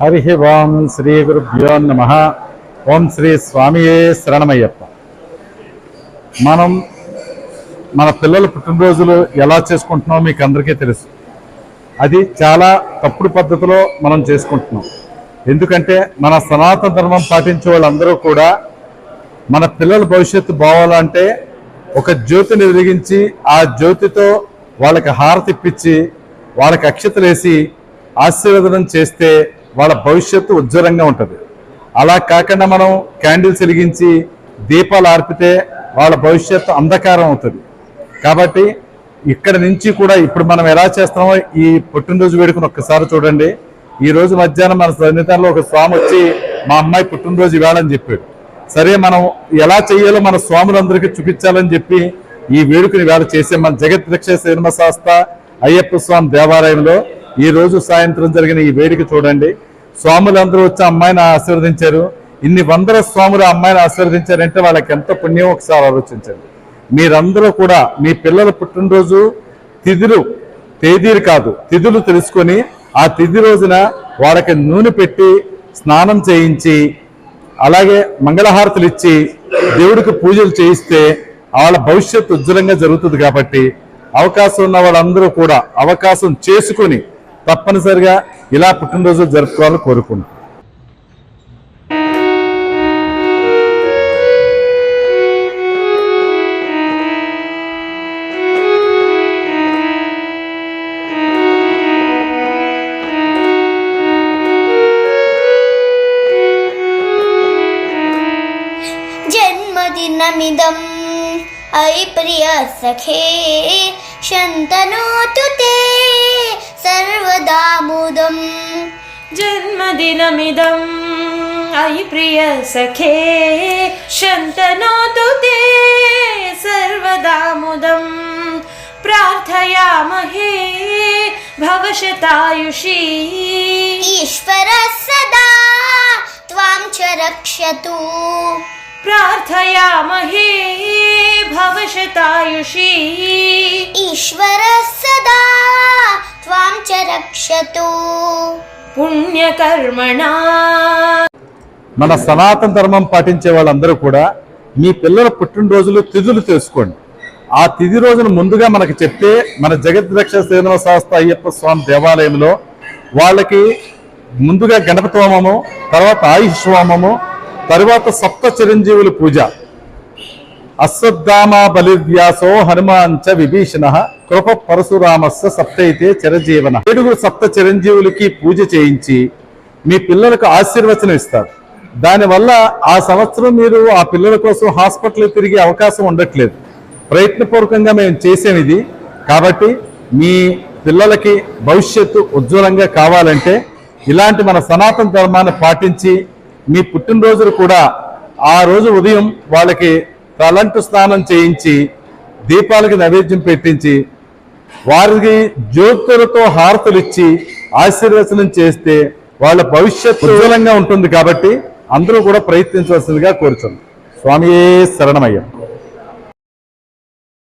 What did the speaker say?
హరి ఓం శ్రీ గురుభ్యో నమ ఓం శ్రీ స్వామియే శరణమయ్యప్ప మనం మన పిల్లల పుట్టినరోజులు ఎలా చేసుకుంటున్నామో మీకు అందరికీ తెలుసు. అది చాలా తప్పుడు పద్ధతిలో మనం చేసుకుంటున్నాం. ఎందుకంటే మన సనాతన ధర్మం పాటించే వాళ్ళందరూ కూడా మన పిల్లల భవిష్యత్తు బావాలంటే ఒక జ్యోతిని వెలిగించి ఆ జ్యోతితో వాళ్ళకి హారతి ఇప్పించి వాళ్ళకి అక్షతలేసి ఆశీర్వదనం చేస్తే వాళ్ళ భవిష్యత్తు ఉజ్వలంగా ఉంటుంది. అలా కాకుండా మనం క్యాండిల్స్ వెలిగించి దీపాలు ఆర్పితే వాళ్ళ భవిష్యత్తు అంధకారం అవుతుంది. కాబట్టి ఇక్కడ నుంచి కూడా ఇప్పుడు మనం ఎలా చేస్తామో ఈ పుట్టినరోజు వేడుకను ఒక్కసారి చూడండి. ఈ రోజు మధ్యాహ్నం మన సన్నిధానంలో ఒక స్వామి వచ్చి మా అమ్మాయి పుట్టినరోజు ఇవ్వాలని చెప్పాడు. సరే మనం ఎలా చేయాలో మన స్వాములందరికీ చూపించాలని చెప్పి ఈ వేడుకని వేళ చేసే మన జగత్ రక్ష సినిమా శాస్త్ర అయ్యప్ప స్వామి దేవాలయంలో ఈ రోజు సాయంత్రం జరిగిన ఈ వేడుక చూడండి. స్వాములందరూ వచ్చి అమ్మాయిని ఆశీర్వదించారు. ఇన్ని వందల స్వాములు అమ్మాయిని ఆశీర్వదించారంటే వాళ్ళకి ఎంత పుణ్యం ఒకసారి ఆలోచించండి. మీరందరూ కూడా మీ పిల్లల పుట్టినరోజు తిథులు తేదీలు కాదు తిథులు తెలుసుకొని ఆ తిథి రోజున వాళ్ళకి నూనె పెట్టి స్నానం చేయించి అలాగే మంగళహారతులు ఇచ్చి దేవుడికి పూజలు చేయిస్తే వాళ్ళ భవిష్యత్తు ఉజ్వలంగా జరుగుతుంది కాబట్టి అవకాశం ఉన్న వాళ్ళందరూ కూడా అవకాశం చేసుకొని తప్పనిసరిగా ఇలా పుట్టినరోజు జరుపుకోవాలని కోరుకుంటున్నాను जन्मदिनमिदम् अयि प्रियसखे शन्तनोतु ते सर्वदा मुदम् जन्मदिनमिदम्। अयि प्रिय सखे शन्तनोतु ते सर्वदा मुदम् प्रार्थयामहे भवशतायुषी। ईश्वरः सदा त्वां च रक्षतु। प्रार्थयामहे भवशतायुषी। ईश्वरः सदा त्वां च रक्षतु पुण्यकर्मणा మన సనాతన ధర్మం పాటించే వాళ్ళందరూ కూడా మీ పిల్లల పుట్టినరోజులు తిథులు తెలుసుకోండి ఆ తిథి రోజున ముందుగా మనకి చెప్తే మన జగద్రక్ష శ్రీనివాస శాస్త్ర అయ్యప్ప స్వామి దేవాలయంలో వాళ్ళకి ముందుగా గణపతి హోమము తర్వాత ఆయుష్ హోమము తర్వాత సప్త చిరంజీవుల పూజ అశ్వత్థామ బలివ్యాసో హనుమాంచ విభీషణ కృప పరశురామస్య సప్తైతే చిరజీవన. ఏడుగురు సప్త చిరంజీవులకి పూజ చేయించి మీ పిల్లలకు ఆశీర్వచనం ఇస్తారు. దానివల్ల ఆ సంవత్సరం మీరు ఆ పిల్లల కోసం హాస్పిటల్ తిరిగే అవకాశం ఉండట్లేదు. ప్రయత్నపూర్వకంగా మేము చేసేది ఇది కాబట్టి మీ పిల్లలకి భవిష్యత్తు ఉజ్వలంగా కావాలంటే ఇలాంటి మన సనాతన ధర్మాన్ని పాటించి మీ పుట్టినరోజులు కూడా ఆ రోజు ఉదయం వాళ్ళకి తలంటు స్నానం చేయించి దీపాలకి నైవేద్యం పెట్టించి వారికి జ్యోతులతో హారతులు ఇచ్చి ఆశీర్వచనం చేస్తే వాళ్ళ భవిష్యత్తు ఉజ్వలంగా ఉంటుంది కాబట్టి అందరూ కూడా ప్రయత్నించవలసిందిగా కోరుచున్నాం. స్వామియే శరణమయ్యం.